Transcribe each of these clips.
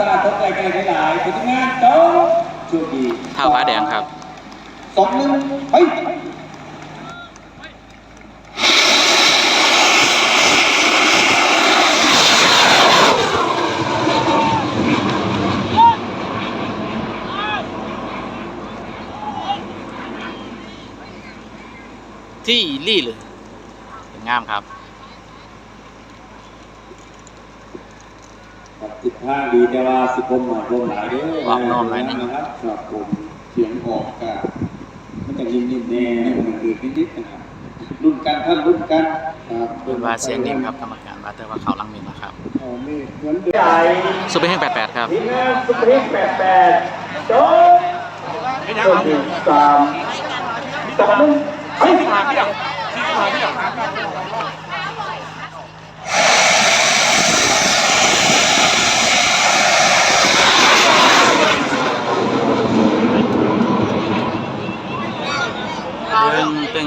ซาตกไกลๆหลายๆถึงงานจบโชคดีเท้าฟ้าแดงครับสองหนึ่งไปที่ลี่เลยเป็นงามครับ รับสิบห้าดีแต่ว่าสิบคมหมายรวมหลายเด้อออกนอกหลายนิดนะครับครับผมเสียงออกกะมันจะนิ่มๆแน่มันคือนิดๆนะครับรุ่นกันท่านรุ่นกันครับเป็นว่าเสียงนิ่มครับกรรมการว่าแต่ว่าเขาลังเมนนะครับอ๋อนี่เหมือนเดิมซูเปอร์เฮง88ครับทีมงานซุปเปอร์เฮกแปดแปดจบคนหนึ่งสามสองหนึ่งไปตึงตึง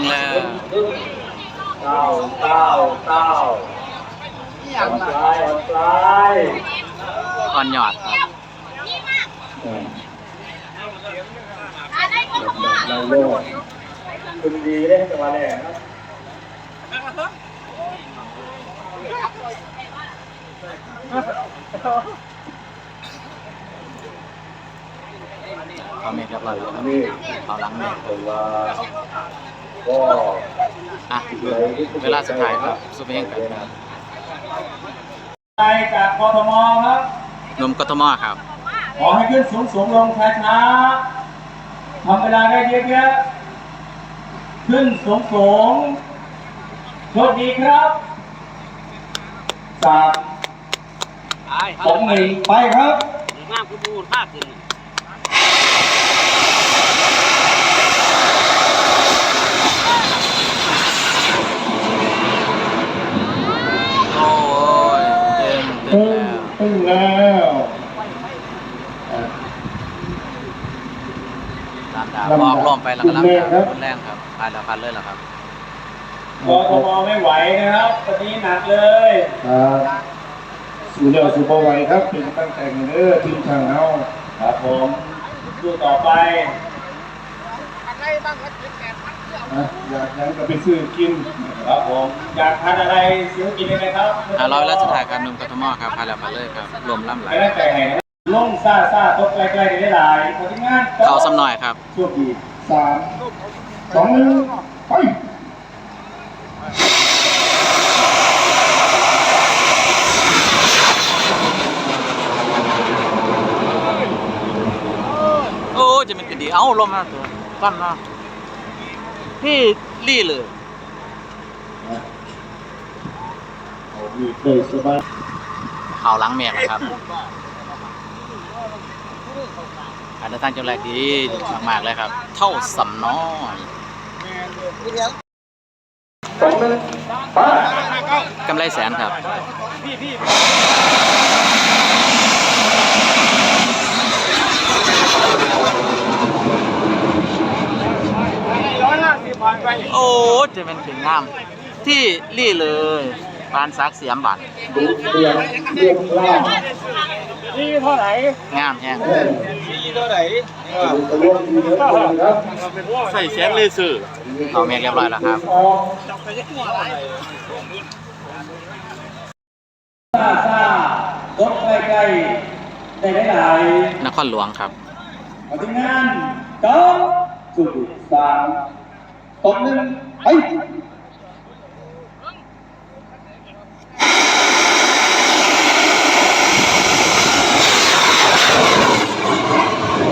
แล้วเต้าเต้าเต้าออนไลน์ออนไลน์อ่อนหยอดครับเราโลดคุณดีเล่นจังหวะแรกนะเขาเมฆเรียบร้อยแล้วครับนี่เขาลังเมฆผมว่าก็ อะเวลาสุดท้ายครับซูเปอร์เฮง88ไปจากกทมครับหนุ่มกทมครับ ขอให้ขึ้นสูงสูงลงช้าช้าๆทำเวลาได้เยอะๆขึ้นสูงสูงโชคดีครับสามสองหนึ่งไปครับงามคือบูรภาคขึ้น โอ้ยตึงตึง ตึ้ง แล้ว ตึ้งแล้วตามดาวบอกลมไปแล้วก็รับดาวรุนแรงครับผ่านแล้วผ่านเลยแล้วครับกทมไม่ไหวนะครับวันนี้หนักเลยครับสู่เดียวสู่บ่ไหวครับเป็นตั้งแต่งเด้อทีมช่างเฮาครับผมดูต่อไปนะอยากยังก็ไปซื้อกินครับผมอยากทานอะไรซื้อกินได้ไหมครับอ่าร้อยละสุดท้ายครับหนุ่มกทมครับผ่านแล้วผ่านเลยครับรวมล่ำไหล ไม่ได้ใจไหนนะลงซาซาตกไกลๆได้หลายๆคนที่งานเขาสำหน่อยครับโชคดีสามสองหนึ่งไปโอ้จะเป็นกระดีเอ้าลมมาตัวตั้นมาพี่ลี่เลยเอามีดเลยสบายเขาหล้างเมฆนะครับ การเดินทางจังแรกดีมากๆเลยครับ เท่าสำน้อยกำไรแสนครับโอ้จะเป็นถึงงาม ที่ลี่เลยปานซักเสียมบัตรเรียงเรียงล่า งนี่เท่าไหร่งามแฮงแน่นนี่เท่าไหร่ดูกระโดดดีเยอะเลยครับใส่แสงเลยสื่อเอาเมฆเรียบร้อยแล้วครับออกซาซาตกไกลๆได้หลายๆนครหลวงครับมาถึงงานจบสุดสามตบหนึ่งไป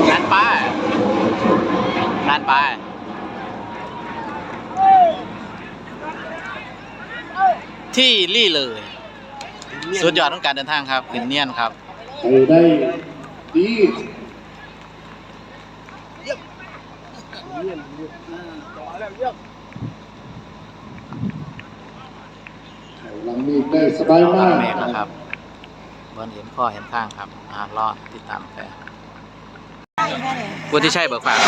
งานป้ายงานป้าย ที่ลี่เลย สุดยอดของการเดินทางครับขึ้นเนียนครับ ไปได้ดีหลังนี้ได้สบายเอามาลังกเมฆนะครับบนเห็นข้อเห็นข้างครับอ่ารอติดตามแต่วุฒิชัยเบิกฝาก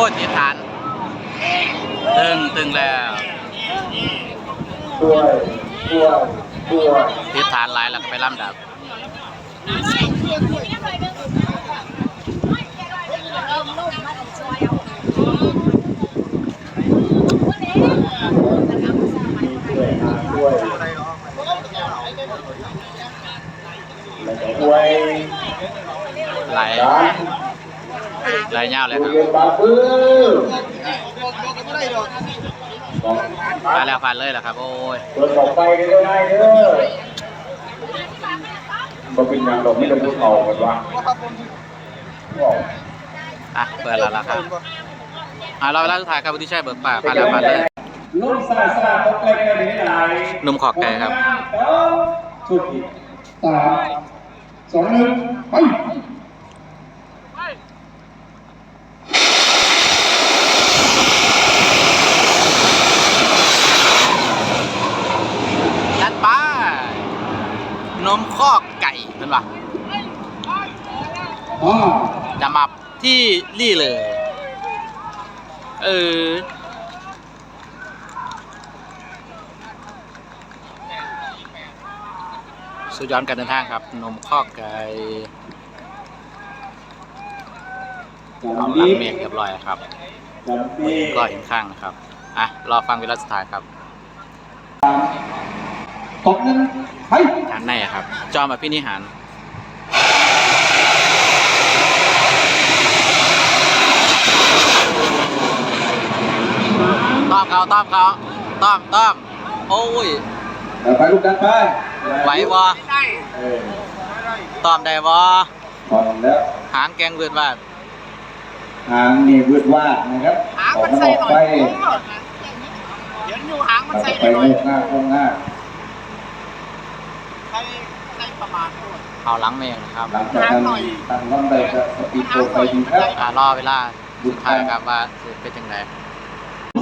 โอ้ติดฐานตึตึงตึงแล้วช่วยช่วยช่วยติดฐานหลายแล้วก็ไปล่ำดับช่วยหาช่วยแล้วก็ช่วยไห ลร้านไหลยาวเลยครับเรียนบาปื้อไปแล้วผ่านเลยแล้วครับ โอ้ยเปิดออกไปได้ได้เด้อบ่เป็นอย่างดอกนี่เราพูดเอากันว่าอะเปิดแล้วล่ะครับอะรอเวลาสุดท้ายครับวุฒิชัยเบิกป่าผ่านแล้วผ่านเลยลุ้นซาซาตกไกลไกลไหนไหนหนุ่มขอกไก่ครับชุดอีกสามสองหนึ่งไป นัดป้า นมข้อก ไก่เป็นปะอ่าจะมาที่รี่เลย เออสุดยอดการเดินทางครับ นมข้อกไก่เอาหลังเมฆเรียบร้อยครับจำปีก็เห็นข้างนะครับ อะ รอฟังเวลาสุดท้ายครับตกหนึ่งไปด้านในอะครับ จอมอภินิหาร อมเขาต้อมเขาต้อมต้อมโอ้ยเดี๋ยวไปลูกดันไปไหวบ่เออต้อมได้บ่พร้อมแล้วหารแกงเวืดว่าหางนี่วืดวาดนะครับออกมันออกไปเดี๋ยวอยู่หางมันเราใส่จะหไปน่อยโงกหน้าโงกหน้าใส่ใส่ประมาณด้วยเอาหลังเมฆนะครับหลังจากนั้นตั้งลำไดจะสปีดโตไปดีครับอ่ารอเวลาสุดท้ายครับว่าจะเป็นยังไง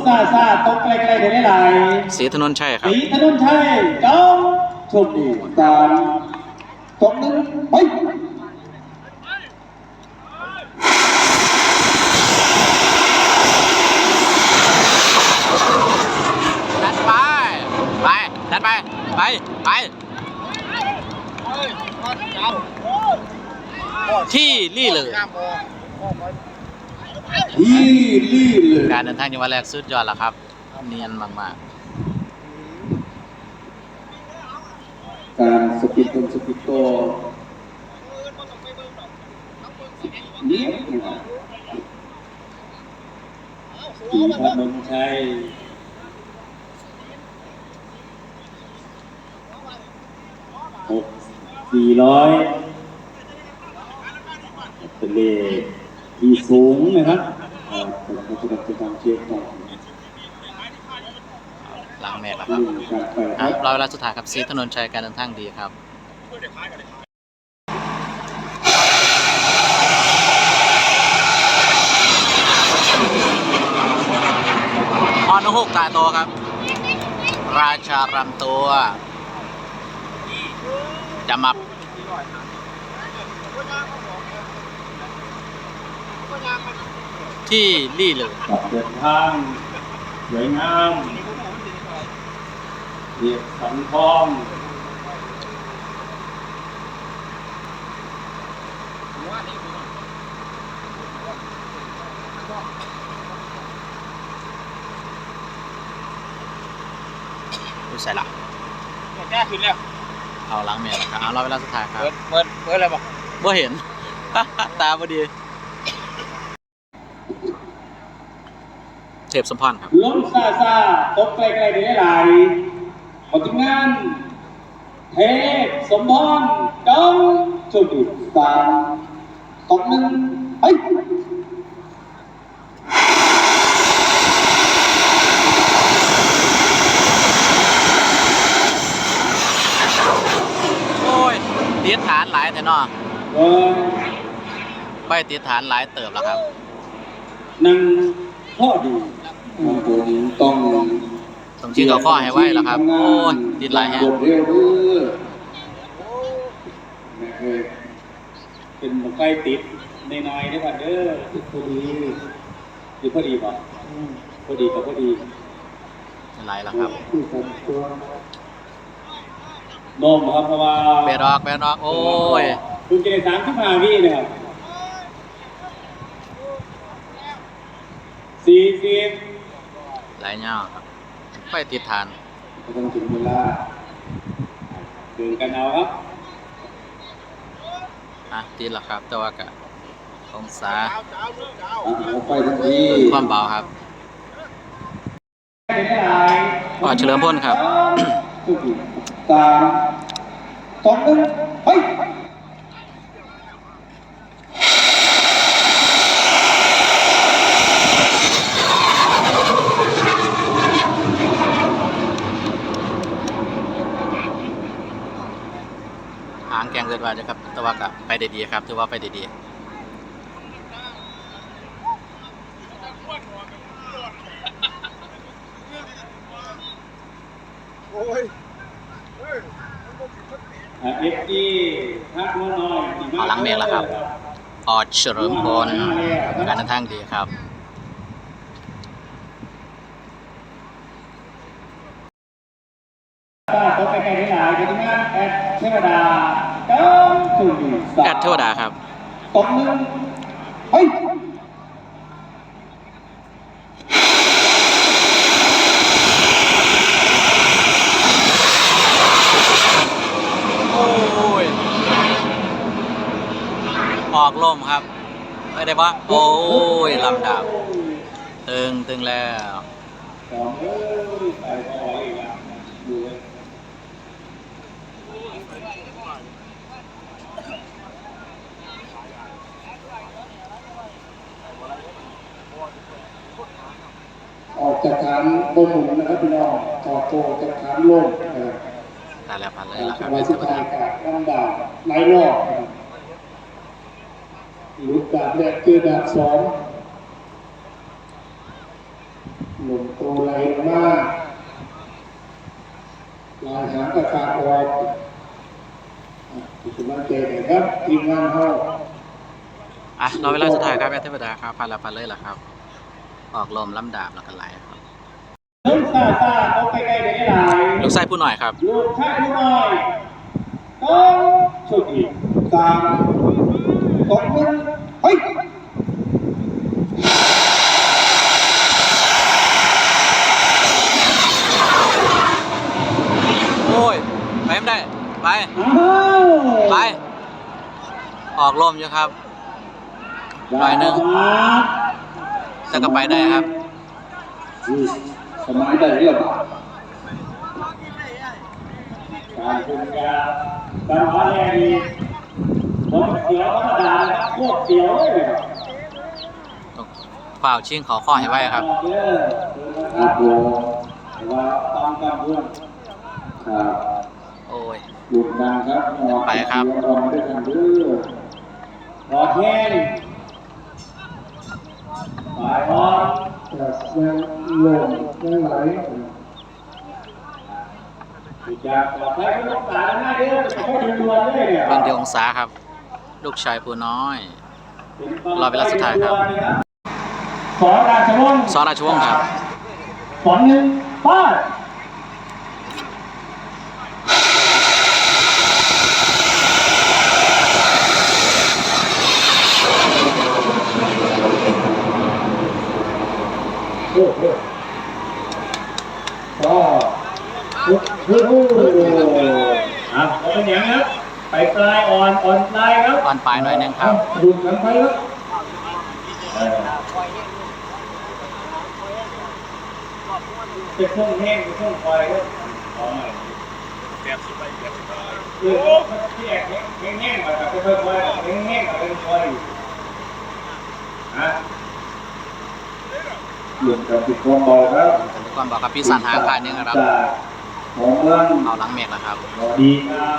ซาซาตกไกลไกลไหนไหนสีถนนชัยครับ สีถนนชัยจอมโชคดีสามสองหนึ่งไป ดันไป ไป ดันไป ไป ไป ที่รี่เลย ที่ลี่เลยการเดินทางในวันแรกสุดยอดแล้วครับ เนียนมากการสปีดโตสปีดโตนี่นะครับสีถนนชัยหกสี่ร้อยเป็นเลขที่สูงนะครับ หลังแม่แล้วคหรับนึ่งกับแปดคอะรับรอเวลาสุดท้ายครับสีถนนชัยการเดินทางดีครับฮอนหกตาโตครับ ราชารำตัวจะมับ ที่รี่เลยออกเดินทางสวยงามเรียบสันทองดูใส่ละแก้ขึ้นแล้ว เอาล้างเมียนะครับเอาเราเวลาสุดท้ายครับเปิดเปิดเปิดอะไรบอกบ่เห็น ตาพอดี เทพสมพรครับล้มซาซาตกไกลไกลๆได้หลายขอถึงงาน เทพสมพรจงโชคดีสามสองหนึ่งไปโอ้ยติดฐานหลายแต่นอเออไปติดฐานหลายเติบแล้วครับนั่งพ่อดีมัน ผมต้องต้องชี้เขาข้อให้ไว้แล้วครับ โอ้ยติดหลายแฮะเร็วเด้อไม่เคยเป็นหมอไฟติดในน้อยได้ป่ะเด้อพอดีติดพอดีป่ะพอดีกับพอดีเป็นไรแล้วครับนมครับเพราะว่าเบรอกเบรอกโอ้ยคุณเจสามสิบห้าวินะครับสี่สิบ หลเงาครับไฟติดฐานก็ต้องถึงเวลาเดินกันเอาครับอะติดแล้วครับ แต่ว่ากะองศาเอาไปทันทีความเบาครับอ๋อเฉลิมพลครับสามสองหนึ่งเฮ้ย หางแกง เกินไปนะครับ แต่ว่ากะไปได้ดีครับ ถือว่าไปได้ดีเอฟซีทักมาหน่อยเอาหลังเมฆแล้วครับ ออดเฉลิมพลการเดินทางดีครับป้าต้องไปไกลหลายๆเดี๋ยวทีมงานแอดเทวดาเก้าศูนย์สามแอดเทวดาครับสองหนึ่งเฮ้ยโอ้ยออกลมครับ ไม่ได้ปะโอ้ยลำดับ ตึงตึงแล้ว สองเอ้ยไปต่ออีกอะดูเลย ออก จากฐานบนหมุนนะครับพี่น้องต่อโตจากฐานลมนะครับได้แล้วผ่านเลยแล้วครับสบายสุวดท้ายกาศลำดาบหลายรอบนะครับหลุดดาบแรกคือดาบสองหนุ่มโตไหลมากลายหางกระขาออกอะขอบคุณมาเจอกันครับทีมงานเฮาอะรอเวลาสุดท้ายครับแอดเทวดาครับผ่านแล้วผ่านเลยแล้วครับ ออกลมลำดับแล้วก็ไหลครับ ลูกซาซาเอาไปไกลได้หลายลูกไส้ผู้หน่อยครับ ลูกชายผู้น้อยต้องโชคดีสามสองหนึ่งเฮ้ยโอ้ย ไปไม่ได้ ไปอ้าวไป ออกลมอยู่ครับ หน่อยหนึ่งแต่ก็ไปได้ครับ สมัยได้เรียบการคุมยาการหาแรงดีผมเสียวธรรมดาครับโคตรเสียวเลยเปล่าชิงขอข้อให้ไว้ครับครับผมว่าตามกันเพื่อนครับโอ้ยหลุดดังครับไปครับรอมาด้วยกันเด้อรอแห้งไปออ ยังลมยังไหลจากปลอดภัยไม่ต้องตายนะเด้อจะเข้าถึงตัวเลยเนี่ยเบิ่งที่องศาครับ ลูกชายผู้น้อย รอเวลาสุดท้ายครับ สอนราชวงศ์สอนราชวงศ์ครับสอนหนึ่งป้า ก็โอ้โหอะเอาเป็นอย่างครับไปปลายอ่อนอ่อนปลายครับอ่อนปลายหน่อยหนึงครับดูกันไปแล้วเป็นช่วงแห้งเป็นช่วงปลายครับอ๋อแบบสิบไปแบบสิบไปคือมันที่แห้งแห้งๆมาแบบค่อยๆปล่อยแห้งแห้งๆมาเป็นปล่อยฮะ เหมือนกับติดความเบาครับทุกคนบอกครับพี่สันหางคายนึงครับจากของเมืองเอาหลังเมฆแล้วครับดีครับ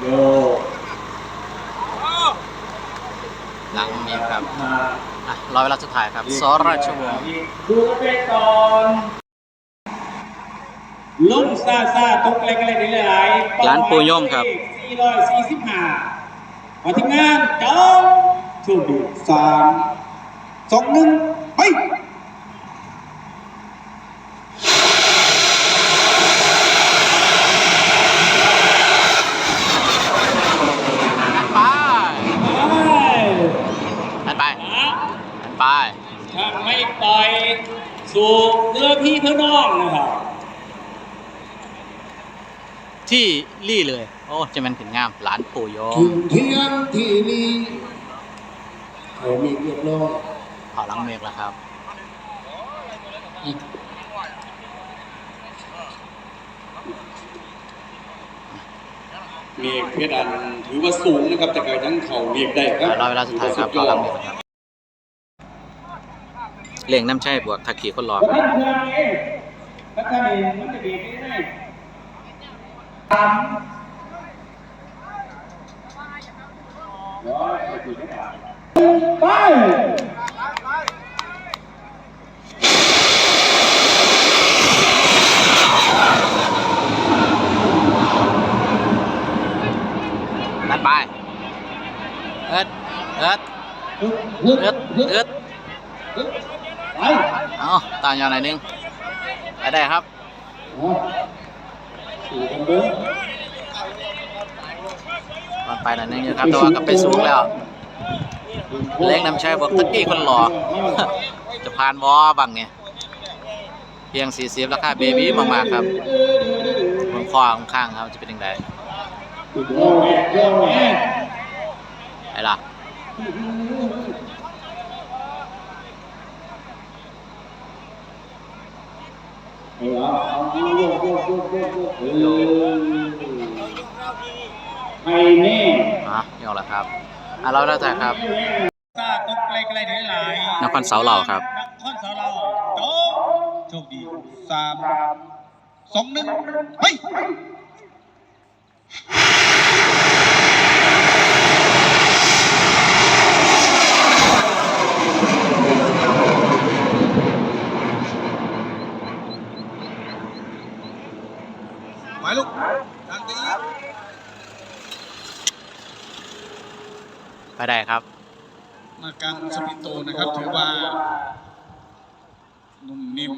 โยหลังเมฆครับมาอะรอเวลาสุดท้ายครับสอราชวงศ์ดูไปก่อนลุ่มซาซาตกเล็กเล็กหลายๆร้านปูย่อมครับ445ขอทีมงานจองถูกดูสาม สองหนึ่งไปไปหันไปหันไปถ้าไม่ปล่อยสู่เนื้อพี่เพื่อน้องนะครับ ที่รี่เลย โอ้จะมันถึงงามหลานปู่โยถึมงเที่ยงที่นี้เขามีเรียบร้อยเผาหลังเมฆแล้วครับเมฆเพดานถือว่าสูงนะครับ แต่ก็ยังเข่าเรียกได้ครับรอเวลาสุดท้ายครับเผาหลังเมฆแล้วครับเล่งน้ำใช่บวกทักขี่คนหลอกท่านเพื่อนเองถ้าท่านเองมันจะดีไม่ได้ตามร้อยสี่สิบห้าไป นั ดไปเอิดเอิดเอิดเอิดเอาตามยาวหน่อยนึงไปได้ครับมันไปหน่อยนึงอยู่ครับแต่ว่าก็ไปสูงแล้ว เล็กน้ำชัยบอกตะกี้คนหล่อจะผ่านวอบังเนี่ยเพียง 40 ราคาเบบี้มากๆครับบนคอข้างๆครับจะเป็นยังไง สุดยอดยอดแม่ไปล่ะเออเอาโยกโยกโยกโยกเออให้แน่อะยอมแล้วครับอะเราแล้วแต่ครับตาตกไกลไกลเดี๋ยหลายนครเสาเหล่าครับนครเสาเราโจโชคดีสามสองหนึ่งเฮ้ ยหมายลูกทางตีไปได้ครับ มาการสปิโตนะครับ ถือว่า นุ่มนิ่ม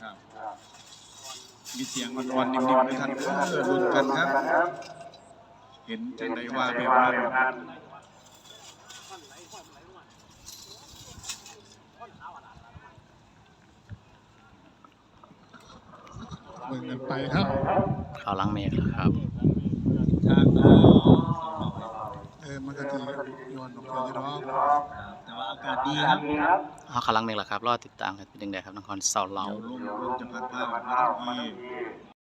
ครับ มีเสียงอ่อนๆนิ่มๆในท่านเออลุ้นกันครับ เห็นจังไดว่าแบบนั้นเบิ่งกันไปครับ เขาหลังเมฆแล้วครับ ทางเออเออมันก็ทีย้อนออกไปจะร้องแต่ว่าอากาศดีครับเขาเขาหลังเมฆแล้วครับ รอติดตามกันเป็นยังไงครับนครเสาเหล่าเดี๋ยวลมลมจะพัดพาออกมาทางที่